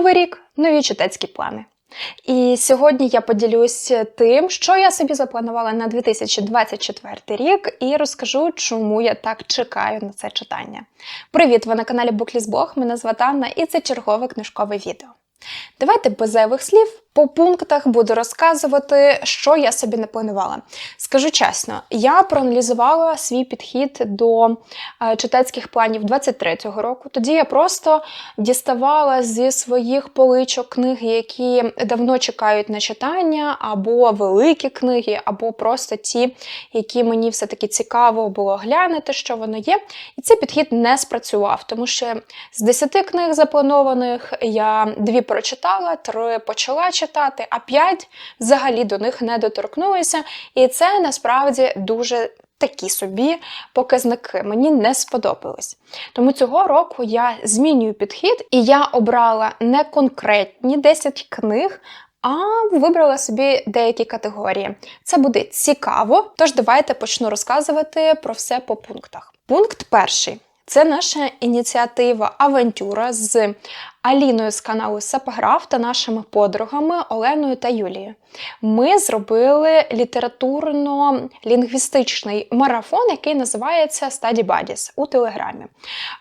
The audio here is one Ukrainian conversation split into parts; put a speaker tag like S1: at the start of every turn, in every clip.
S1: Новий рік, нові читацькі плани. І сьогодні я поділюсь тим, що я собі запланувала на 2024 рік, і розкажу, чому я так чекаю на це читання. Привіт! Ви на каналі Буклісбог, мене звати Анна, і це чергове книжкове відео. Давайте без зайвих слів по пунктах буду розказувати, що я собі не планувала. Скажу чесно, я проаналізувала свій підхід до е, читацьких планів 23-го року. Тоді я просто діставала зі своїх поличок книги, які давно чекають на читання, або великі книги, або просто ті, які мені все-таки цікаво було глянути, що воно є. І цей підхід не спрацював, тому що з 10 книг запланованих я дві прочитала, три почала читати, а п'ять взагалі до них не доторкнулися. І це насправді дуже такі собі показники. Мені не сподобались. Тому цього року я змінюю підхід, і я обрала не конкретні 10 книг. А вибрала собі деякі категорії. Це буде цікаво, тож давайте почну розказувати про все по пунктах. Пункт перший це наша ініціатива Авантюра з Аліною з каналу Сапограф та нашими подругами Оленою та Юлією. Ми зробили літературно-лінгвістичний марафон, який називається Study Buddies у Телеграмі.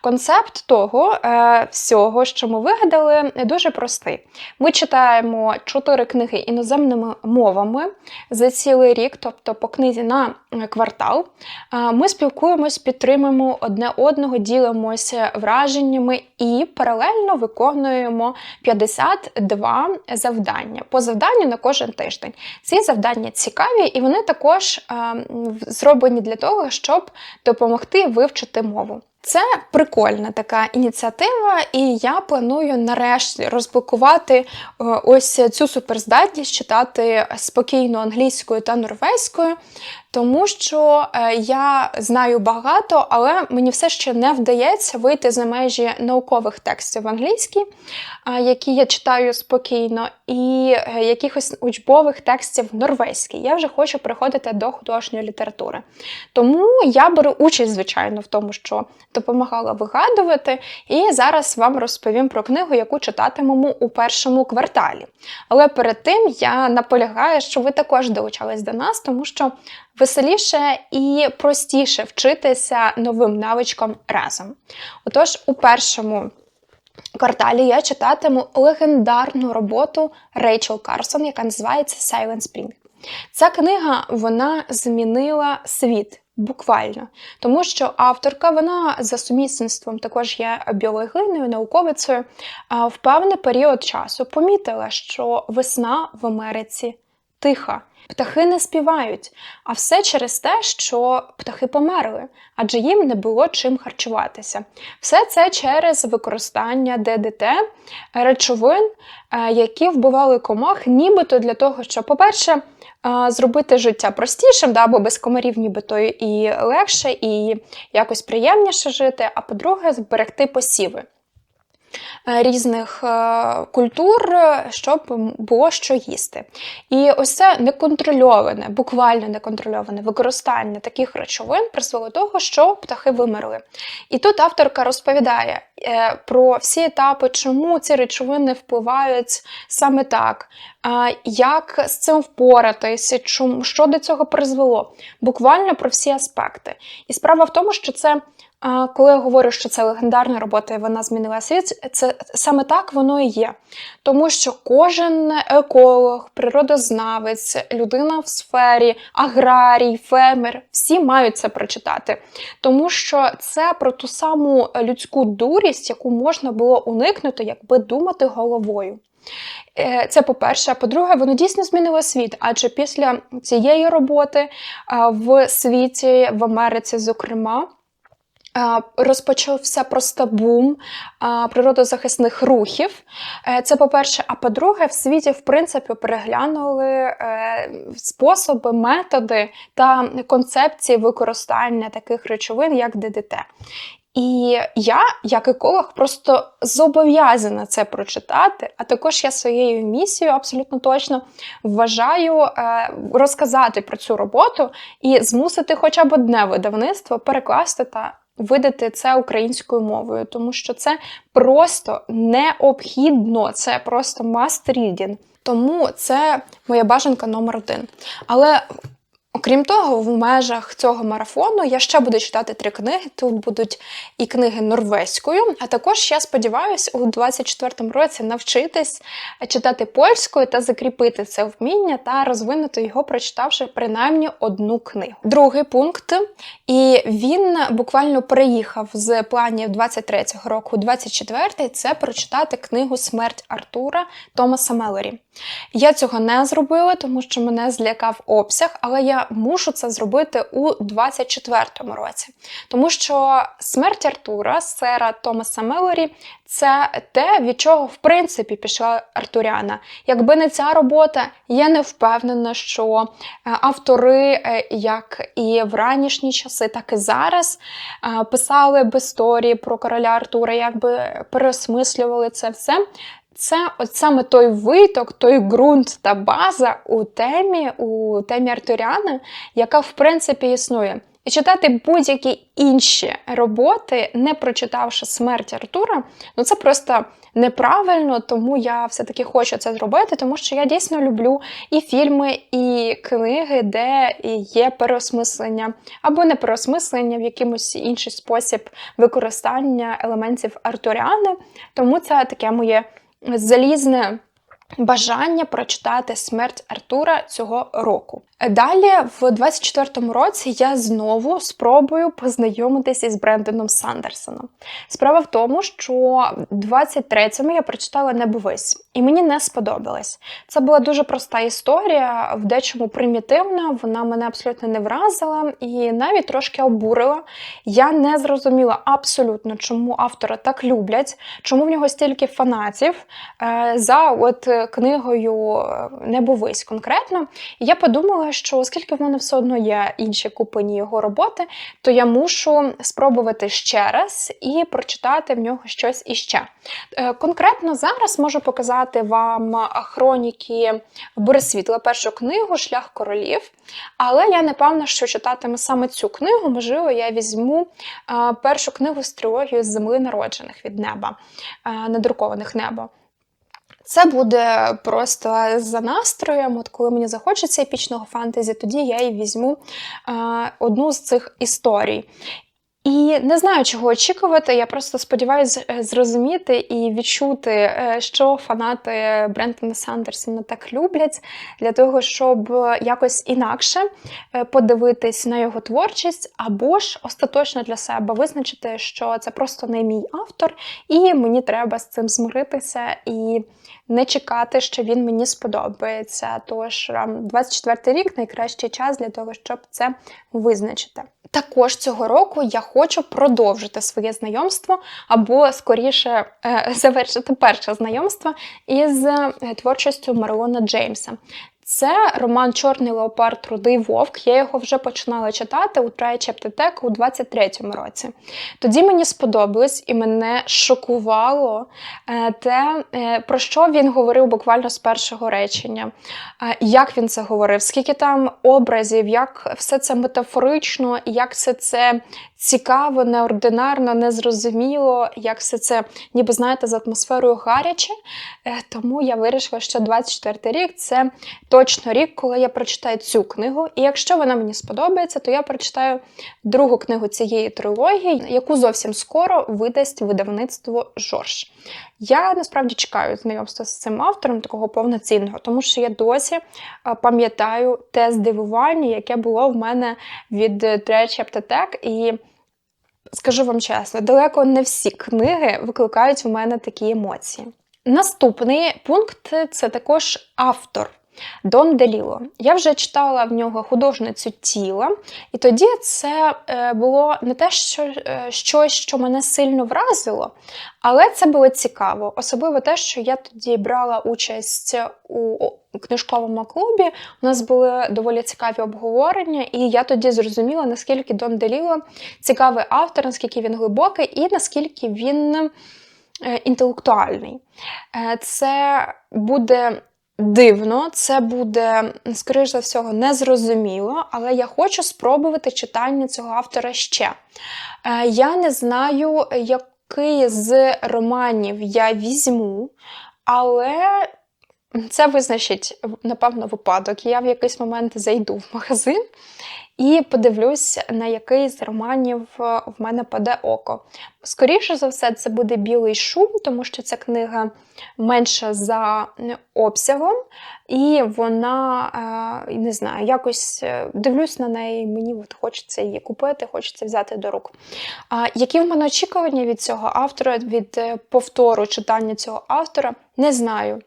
S1: Концепт того е, всього, що ми вигадали, дуже простий. Ми читаємо чотири книги іноземними мовами за цілий рік, тобто по книзі на квартал. Е, ми спілкуємось, підтримуємо одне одного, ділимося враженнями і паралельно виконуємо 52 завдання по завданню на кожен тиждень. Ці завдання цікаві, і вони також е, зроблені для того, щоб допомогти вивчити мову. Це прикольна така ініціатива, і я планую нарешті розблокувати е, ось цю суперздатність читати спокійно англійською та норвезькою, тому що е, я знаю багато, але мені все ще не вдається вийти за межі наукових текстів англійській, е, які я читаю спокійно, і якихось учбових текстів в норвезькій. Я вже хочу приходити до художньої літератури. Тому я беру участь, звичайно, в тому, що допомагала вигадувати, і зараз вам розповім про книгу, яку читатимемо у першому кварталі. Але перед тим я наполягаю, що ви також долучались до нас, тому що веселіше і простіше вчитися новим навичкам разом. Отож, у першому кварталі я читатиму легендарну роботу Рейчел Карсон, яка називається Silent Spring. Ця книга вона змінила світ. Буквально, тому що авторка, вона за сумісництвом також є біологиною, науковицею, в певний період часу помітила, що весна в Америці тиха. Птахи не співають, а все через те, що птахи померли, адже їм не було чим харчуватися. Все це через використання ДДТ речовин, е, які вбивали комах, нібито для того, щоб, по-перше, е, зробити життя простішим, да, бо без комарів нібито і легше, і якось приємніше жити, а по-друге, зберегти посіви. Е, різних е, культур, щоб було що їсти. І ось це неконтрольоване, буквально неконтрольоване використання таких речовин призвело до того, що птахи вимерли. І тут авторка розповідає е, про всі етапи, чому ці речовини впливають саме так, як з цим впоратися, чому що до цього призвело. Буквально про всі аспекти. І справа в тому, що це. Коли я говорю, що це легендарна робота, і вона змінила світ, це саме так воно і є. Тому що кожен еколог, природознавець, людина в сфері, аграрій, фермер, всі мають це прочитати. Тому що це про ту саму людську дурість, яку можна було уникнути, якби думати головою. Е, це по-перше, а по-друге, воно дійсно змінило світ, адже після цієї роботи в світі, в Америці, зокрема. Розпочався просто бум природозахисних рухів. Е, це по-перше, а по-друге, в світі, в принципі, переглянули е, способи, методи та концепції використання таких речовин, як ДДТ. І я, як еколог, просто зобов'язана це прочитати. А також я своєю місією абсолютно точно вважаю е, розказати про цю роботу і змусити хоча б одне видавництво перекласти та видати це українською мовою, тому що це просто необхідно, це просто must reading. Тому це моя бажанка номер один. Але Окрім того, в межах цього марафону я ще буду читати три книги. Тут будуть і книги норвезькою, а також я сподіваюся, у 24-му році навчитись читати польською та закріпити це вміння та розвинути його, прочитавши принаймні одну книгу. Другий пункт, і він буквально переїхав з планів 23-го року, 24-й, це прочитати книгу Смерть Артура Томаса Мелорі. Я цього не зробила, тому що мене злякав обсяг, але я мушу це зробити у 24-му році. Тому що смерть Артура, сера Томаса Мелорі, це те, від чого в принципі пішла Артуряна. Якби не ця робота, я не впевнена, що е, автори, е, як і в ранішні часи, так і зараз, е, писали б історії про короля Артура, якби переосмислювали це все. Це от саме той виток, той ґрунт та база у темі, у темі Артуріана, яка в принципі існує. І читати будь-які інші роботи, не прочитавши смерть Артура, ну це просто неправильно, тому я все-таки хочу це зробити, тому що я дійсно люблю і фільми, і книги, де є переосмислення або не переосмислення в якимось інший спосіб використання елементів Артуріани. Тому це таке моє залізне бажання прочитати смерть Артура цього року. Далі, в 24-му році, я знову спробую познайомитися із Брендоном Сандерсоном. Справа в тому, що в 23-му я прочитала Небовись, і мені не сподобалось. Це була дуже проста історія, в дечому примітивна, вона мене абсолютно не вразила і навіть трошки обурила. Я не зрозуміла абсолютно, чому автора так люблять, чому в нього стільки фанатів е, за от книгою е, Небовись конкретно. І я подумала, що оскільки в мене все одно є інші купені його роботи, то я мушу спробувати ще раз і прочитати в нього щось іще. Е, конкретно зараз можу показати вам хроніки Борисвітла, першу книгу Шлях королів. Але я не певна, що читатиме саме цю книгу. Можливо, я візьму е, першу книгу з трилогії Земли народжених від неба, надрукованих небо. Це буде просто за настроєм. От коли мені захочеться епічного фантезі, тоді я і візьму е, одну з цих історій. І не знаю, чого очікувати. Я просто сподіваюся е, зрозуміти і відчути, е, що фанати Брентона Сандерсона так люблять, для того, щоб якось інакше подивитись на його творчість, або ж остаточно для себе визначити, що це просто не мій автор, і мені треба з цим змиритися і не чекати, що він мені сподобається. Тож 24 рік найкращий час для того, щоб це визначити. Також цього року я хочу продовжити своє знайомство або скоріше е, завершити перше знайомство із е, творчістю Марлона Джеймса. Це роман Чорний Леопард. Рудий Вовк. Я його вже починала читати у Try Chapter у 23-му році. Тоді мені сподобалось і мене шокувало е, те, е, про що він говорив буквально з першого речення, е, як він це говорив, скільки там образів, як все це метафорично, як все це цікаво, неординарно, незрозуміло, як все це, ніби знаєте, з атмосферою гаряче. Тому я вирішила, що 24 рік це точно рік, коли я прочитаю цю книгу. І якщо вона мені сподобається, то я прочитаю другу книгу цієї трилогії, яку зовсім скоро видасть видавництво Жорж. Я насправді чекаю знайомства з цим автором, такого повноцінного, тому що я досі пам'ятаю те здивування, яке було в мене від Третя Аптетек. І скажу вам чесно, далеко не всі книги викликають в мене такі емоції. Наступний пункт це також автор. Дон Деліло. Я вже читала в нього художницю тіла, і тоді це е, було не те, що е, щось, що мене сильно вразило, але це було цікаво. Особливо те, що я тоді брала участь у книжковому клубі. У нас були доволі цікаві обговорення, і я тоді зрозуміла, наскільки Дон Деліло цікавий автор, наскільки він глибокий, і наскільки він е, інтелектуальний. Це буде дивно, це буде, скоріш за всього, незрозуміло, але я хочу спробувати читання цього автора ще. Е, Я не знаю, який з романів я візьму, але це визначить, напевно, випадок. Я в якийсь момент зайду в магазин і подивлюсь, на який з романів е, в мене паде око. Скоріше за все, це буде білий шум, тому що ця книга менша за обсягом, і вона, е, не знаю, якось е, дивлюсь на неї, мені от хочеться її купити, хочеться взяти до рук. Які в мене очікування від цього автора, від повтору читання цього автора, не знаю.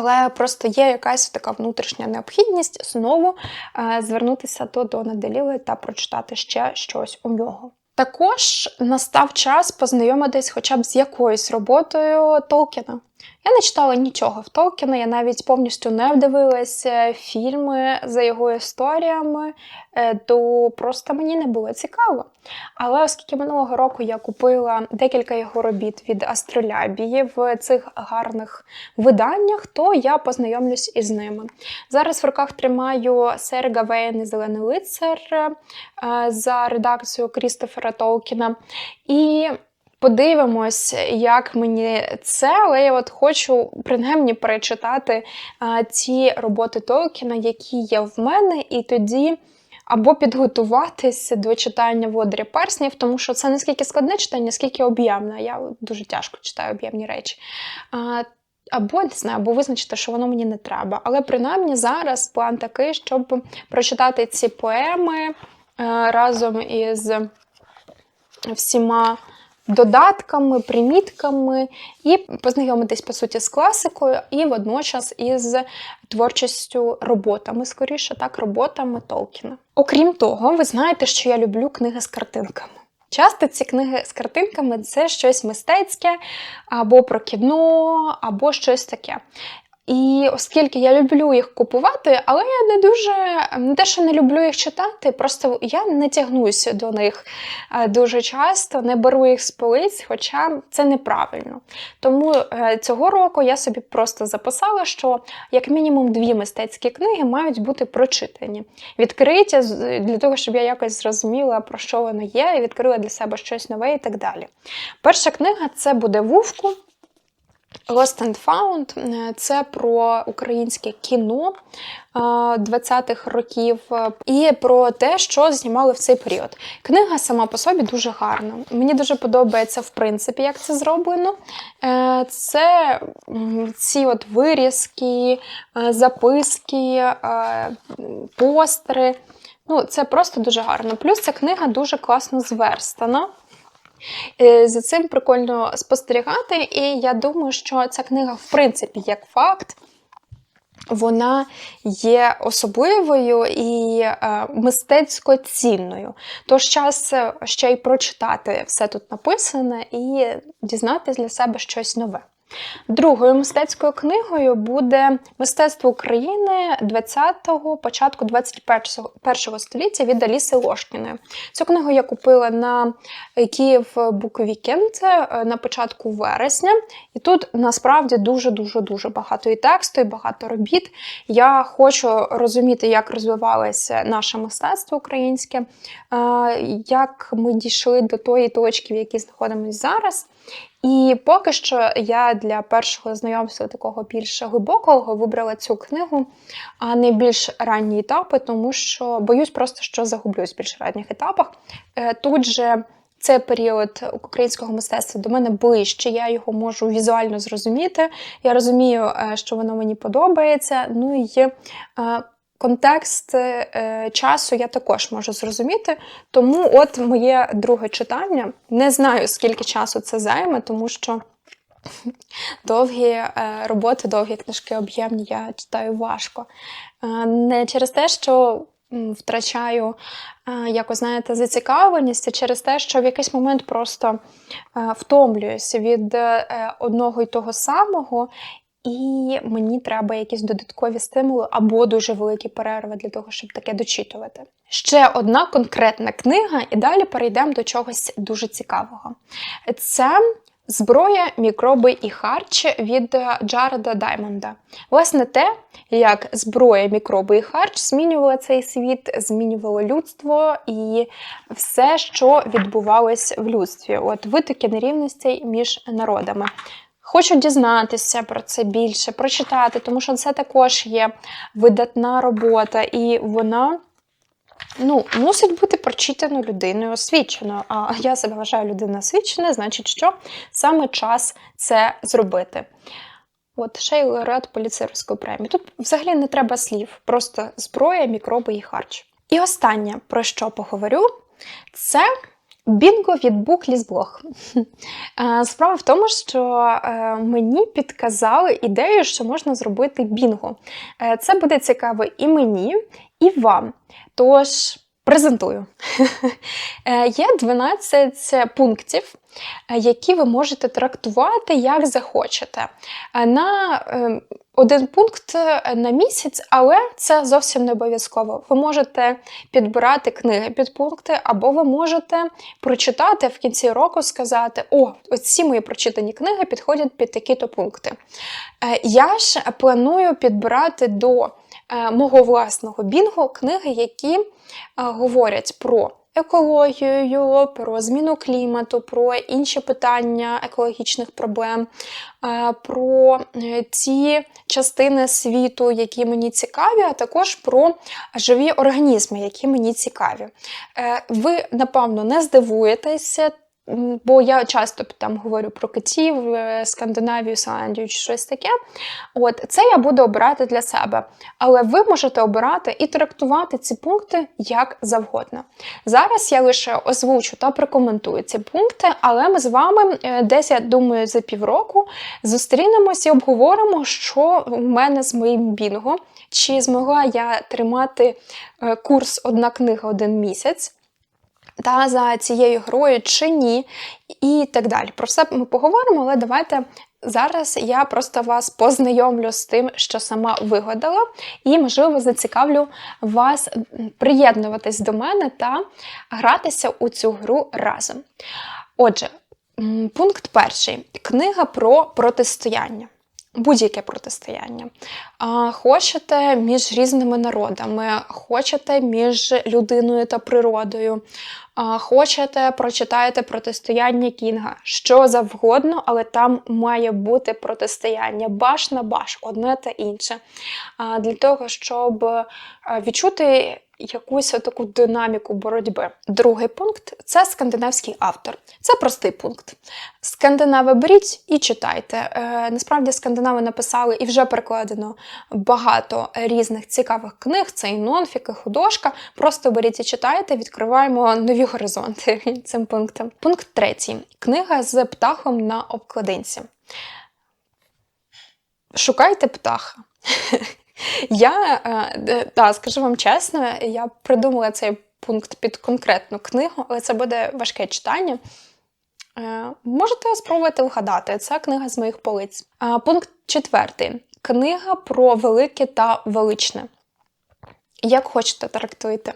S1: Але просто є якась така внутрішня необхідність знову е, звернутися до Дона Деліли та прочитати ще щось у нього. Також настав час познайомитись хоча б з якоюсь роботою Толкіна. Я не читала нічого в Толкіна, я навіть повністю не вдивилася фільми за його історіями, е, то просто мені не було цікаво. Але оскільки минулого року я купила декілька його робіт від Астролябії в цих гарних виданнях, то я познайомлюсь із ними. Зараз в руках тримаю Серга Вейн і Зелений лицар е, за редакцією Крістофера Толкіна. І Подивимось, як мені це, але я от хочу принаймні перечитати а, ці роботи Толкіна, які є в мене, і тоді або підготуватись до читання водрі перснів, тому що це не скільки складне читання, скільки об'ємне. Я дуже тяжко читаю об'ємні речі. Або не знаю, або визначити, що воно мені не треба. Але принаймні зараз план такий, щоб прочитати ці поеми разом із всіма додатками, примітками, і познайомитись, по суті, з класикою, і водночас із творчістю роботами, скоріше так, роботами Толкіна. Окрім того, ви знаєте, що я люблю книги з картинками. Часто ці книги з картинками це щось мистецьке, або про кіно, або щось таке. І оскільки я люблю їх купувати, але я не дуже не те, що не люблю їх читати, просто я не тягнуся до них е, дуже часто, не беру їх з полиць, хоча це неправильно. Тому е, цього року я собі просто записала, що як мінімум дві мистецькі книги мають бути прочитані, відкриті для того, щоб я якось зрозуміла, про що воно є, і відкрила для себе щось нове і так далі. Перша книга це буде Вувку. Lost and Found – це про українське кіно 20-х років і про те, що знімали в цей період. Книга сама по собі дуже гарна. Мені дуже подобається, в принципі, як це зроблено. Е, це ці от вирізки, е, записки, е, постери. Ну, Це просто дуже гарно. Плюс ця книга дуже класно зверстана. Е, за цим прикольно спостерігати, і я думаю, що ця книга, в принципі, як факт, вона є особливою і е, мистецько цінною. Тож час ще й прочитати все тут написане і дізнатися для себе щось нове. Другою мистецькою книгою буде Мистецтво України 20-го, початку 21-го століття від Аліси Лошкіної. Цю книгу я купила на Київ Буквікенд на початку вересня, і тут насправді дуже-дуже дуже багато і тексту, і багато робіт. Я хочу розуміти, як розвивалося наше мистецтво українське, як ми дійшли до тої точки, в якій знаходимося зараз. І поки що я для першого знайомства такого більш глибокого вибрала цю книгу, а не більш ранні етапи, тому що боюсь просто, що загублюсь в більш ранніх етапах. Е, тут же цей період українського мистецтва до мене ближче, я його можу візуально зрозуміти. Я розумію, е, що воно мені подобається. Ну і е, Контекст е, часу я також можу зрозуміти. Тому от моє друге читання. Не знаю, скільки часу це займе, тому що довгі е, роботи, довгі книжки об'ємні я читаю важко. Е, не через те, що втрачаю е, якось, знаєте, зацікавленість, а через те, що в якийсь момент просто е, втомлююся від е, одного і того самого. І мені треба якісь додаткові стимули або дуже великі перерви для того, щоб таке дочитувати. Ще одна конкретна книга, і далі перейдемо до чогось дуже цікавого. Це Зброя, мікроби і харч від е, Джареда Даймонда. Власне, те, як зброя, мікроби і харч змінювали цей світ, змінювало людство і все, що відбувалось в людстві. От витоки нерівностей між народами. Хочу дізнатися про це більше, прочитати, тому що це також є видатна робота, і вона ну, мусить бути прочитано людиною освіченою. А я себе вважаю людиною освіченою, значить, що саме час це зробити. От ще й лауреат поліцейської премії. Тут взагалі не треба слів, просто зброя, мікроби і харч. І останнє, про що поговорю, це бінго від Буклісблог. Справа в тому, що е, мені підказали ідею, що можна зробити бінго. Е, це буде цікаво і мені, і вам. Тож. Презентую. Е, є 12 пунктів, які ви можете трактувати як захочете. На один пункт на місяць, але це зовсім не обов'язково. Ви можете підбирати книги під пункти, або ви можете прочитати в кінці року, сказати: О, ці мої прочитані книги підходять під такі-то пункти. Е, я ж планую підбирати до е, мого власного бінгу книги, які е, говорять про екологію, про зміну клімату, про інші питання екологічних проблем, е, про е, ті частини світу, які мені цікаві, а також про живі організми, які мені цікаві. Е, ви, напевно, не здивуєтеся. Бо я часто там говорю про китів, е, Скандинавію, Ісландію чи щось таке. От це я буду обирати для себе. Але ви можете обирати і трактувати ці пункти як завгодно. Зараз я лише озвучу та прокоментую ці пункти, але ми з вами е, десь, я думаю, за півроку зустрінемось і обговоримо, що в мене з моїм бінго, чи змогла я тримати е, курс одна книга один місяць та за цією грою чи ні, і так далі. Про все ми поговоримо, але давайте зараз я просто вас познайомлю з тим, що сама вигадала, і, можливо, зацікавлю вас приєднуватись до мене та гратися у цю гру разом. Отже, пункт перший: книга про протистояння будь-яке протистояння. Хочете між різними народами, хочете між людиною та природою, хочете прочитаєте протистояння Кінга, що завгодно, але там має бути протистояння баш на баш, одне та інше. Для того, щоб відчути якусь таку динаміку боротьби. Другий пункт це скандинавський автор. Це простий пункт. Скандинави беріть і читайте. Е, насправді, скандинави написали і вже перекладено багато різних цікавих книг. Це і нонфік, і художка. Просто беріть і читайте, відкриваємо нові горизонти цим пунктом. Пункт третій. Книга з птахом на обкладинці. Шукайте птаха. Я да, скажу вам чесно, я придумала цей пункт під конкретну книгу, але це буде важке читання. Е, можете спробувати вгадати, це книга з моїх полиць. Пункт четвертий. Книга про велике та величне. Як хочете трактуйте.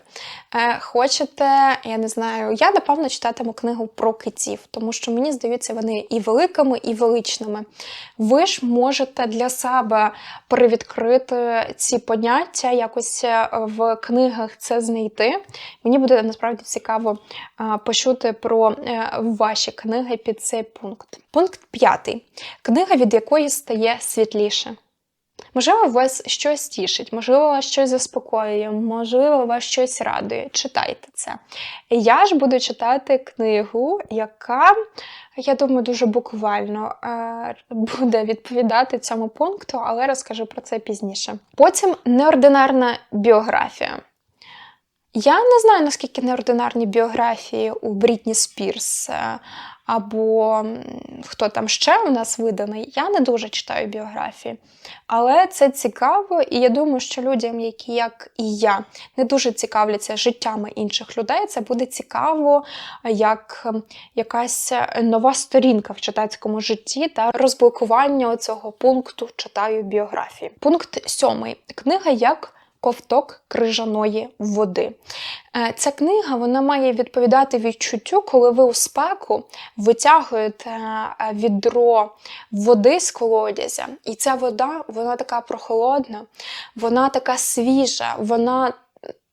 S1: Е, Хочете, я не знаю, я напевно читатиму книгу про китів, тому що мені здається, вони і великими, і величними. Ви ж можете для себе перевідкрити ці поняття, якось е, в книгах це знайти. Мені буде насправді цікаво е, почути про е, ваші книги під цей пункт. Пункт п'ятий. Книга, від якої стає світліше. Можливо, вас щось тішить, можливо, вас щось заспокоює, можливо, вас щось радує. Читайте це. Я ж буду читати книгу, яка, я думаю, дуже буквально е, буде відповідати цьому пункту, але розкажу про це пізніше. Потім неординарна біографія. Я не знаю, наскільки неординарні біографії у Брітні Спірс е, або хто там ще у нас виданий. Я не дуже читаю біографії. Але це цікаво, і я думаю, що людям, які, як і я, не дуже цікавляться життями інших людей, це буде цікаво, як якась нова сторінка в читацькому житті та розблокування цього пункту читаю біографії. Пункт сьомий. Книга як Ковток крижаної води. Е, Ця книга вона має відповідати відчуттю, коли ви у спеку витягуєте е, відро води з колодязя. І ця вода, вона така прохолодна, вона така свіжа, вона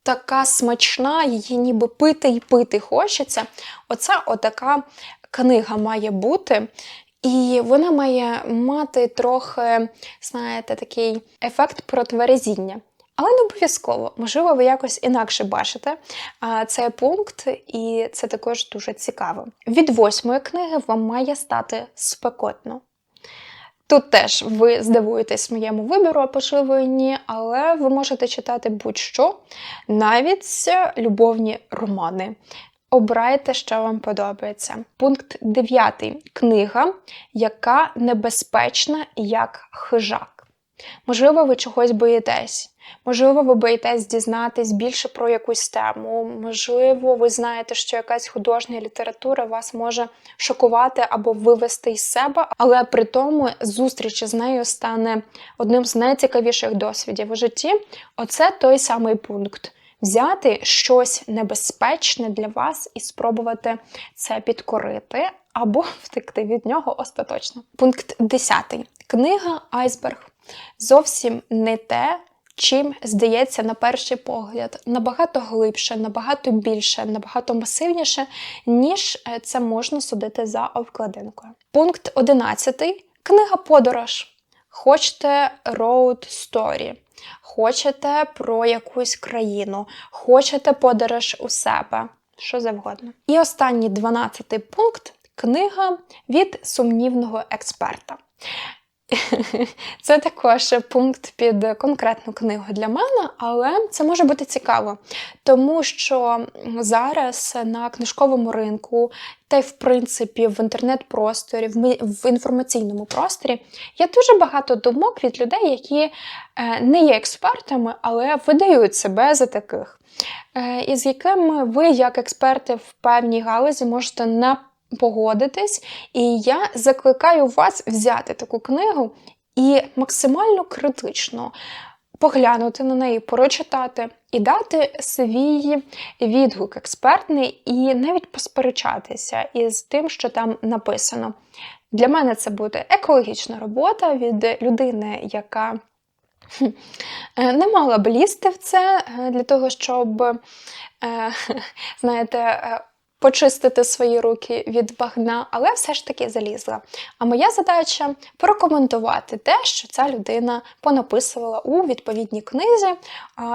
S1: така смачна, її ніби пити і пити хочеться. Оце отака книга має бути. І вона має мати трохи, знаєте, такий ефект протверезіння. Але не обов'язково, можливо, ви якось інакше бачите цей пункт, і це також дуже цікаво. Від восьмої книги вам має стати спекотно. Тут теж ви здивуєтесь моєму вибору, а можливо і ні, але ви можете читати будь-що, навіть любовні романи. Обирайте, що вам подобається. Пункт 9. Книга, яка небезпечна як хижак. Можливо, ви чогось боїтесь. Можливо, ви боїтесь дізнатись більше про якусь тему. Можливо, ви знаєте, що якась художня література вас може шокувати або вивести із себе, але при тому зустріч з нею стане одним з найцікавіших досвідів у житті. Оце той самий пункт. Взяти щось небезпечне для вас і спробувати це підкорити або втекти від нього остаточно. Пункт 10. Книга Айсберг зовсім не те, чим здається на перший погляд, набагато глибше, набагато більше, набагато масивніше, ніж е, це можна судити за обкладинкою. Пункт 11. Книга Подорож. Хочете road story. Хочете про якусь країну, хочете подорож у себе, що завгодно. І останній 12 пункт книга від сумнівного експерта. Це також пункт під конкретну книгу для мене, але це може бути цікаво, тому що зараз на книжковому ринку, та й в принципі в інтернет-просторі, в інформаційному просторі є дуже багато думок від людей, які е, не є експертами, але видають себе за таких, е, і з якими ви, як експерти в певній галузі, можете не погодитись, і я закликаю вас взяти таку книгу і максимально критично поглянути на неї, прочитати і дати свій відгук експертний, і навіть посперечатися із тим, що там написано. Для мене це буде екологічна робота від людини, яка не мала б лізти в це е, для того, щоб, е, знаєте, е, почистити свої руки від багна, але все ж таки залізла. А моя задача прокоментувати те, що ця людина понаписувала у відповідній книзі,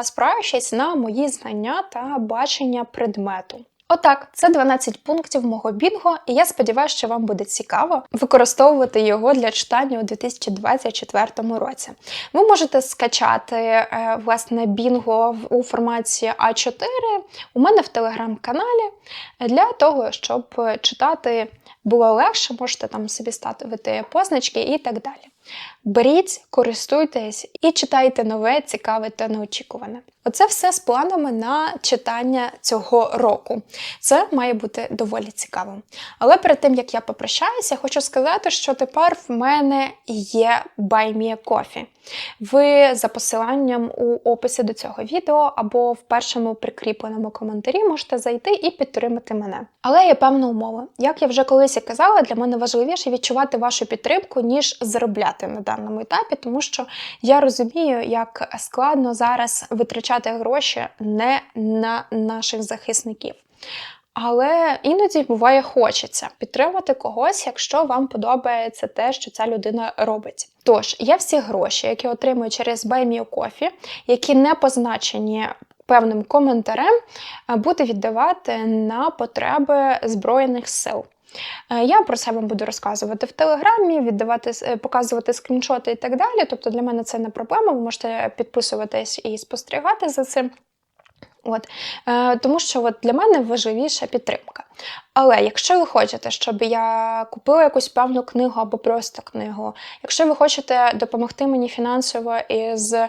S1: спираючись на мої знання та бачення предмету. Отак, це 12 пунктів мого бінго, і я сподіваюся, що вам буде цікаво використовувати його для читання у 2024 році. Ви можете скачати е, власне бінго у форматі А4 у мене в телеграм-каналі для того, щоб читати було легше, можете там собі ставити позначки і так далі. Беріть, користуйтесь і читайте нове, цікаве та неочікуване. Оце все з планами на читання цього року. Це має бути доволі цікаво. Але перед тим як я попрощаюся, хочу сказати, що тепер в мене є Кофі. Ви за посиланням у описі до цього відео або в першому прикріпленому коментарі можете зайти і підтримати мене. Але є певна умова. Як я вже колись казала, для мене важливіше відчувати вашу підтримку, ніж заробляти на даному етапі, тому що я розумію, як складно зараз витрачати гроші не на наших захисників. Але іноді буває хочеться підтримати когось, якщо вам подобається те, що ця людина робить. Тож, я всі гроші, які отримую через BuyMeCoffee, які не позначені певним коментарем, буду віддавати на потреби Збройних сил. Е, я про це буду розказувати в Телеграмі, віддавати, е, показувати скріншоти і так далі. Тобто для мене це не проблема, ви можете підписуватись і спостерігати за цим. От, е, Тому що от для мене важливіша підтримка. Але якщо ви хочете, щоб я купила якусь певну книгу або просто книгу, якщо ви хочете допомогти мені фінансово із е,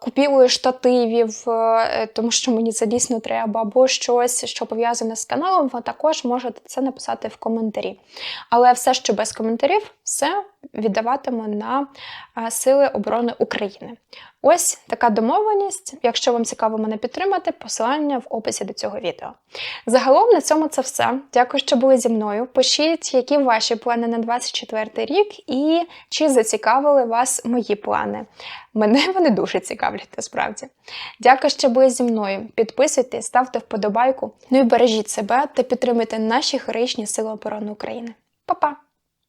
S1: купівлею штативів, е, тому що мені це дійсно треба, або щось, що пов'язане з каналом, ви також можете це написати в коментарі. Але все, що без коментарів, все віддаватиму на е, Сили оборони України. Ось така домовленість. Якщо вам цікаво мене підтримати, посилання в описі до цього відео. Загалом на цьому це все. Дякую, що були зі мною. Пишіть, які ваші плани на 24 рік і чи зацікавили вас мої плани. Мене вони дуже цікавлять, насправді. Дякую, що були зі мною. Підписуйтесь, ставте вподобайку. Ну і бережіть себе та підтримуйте наші героїчні Сили оборони України. Па-па!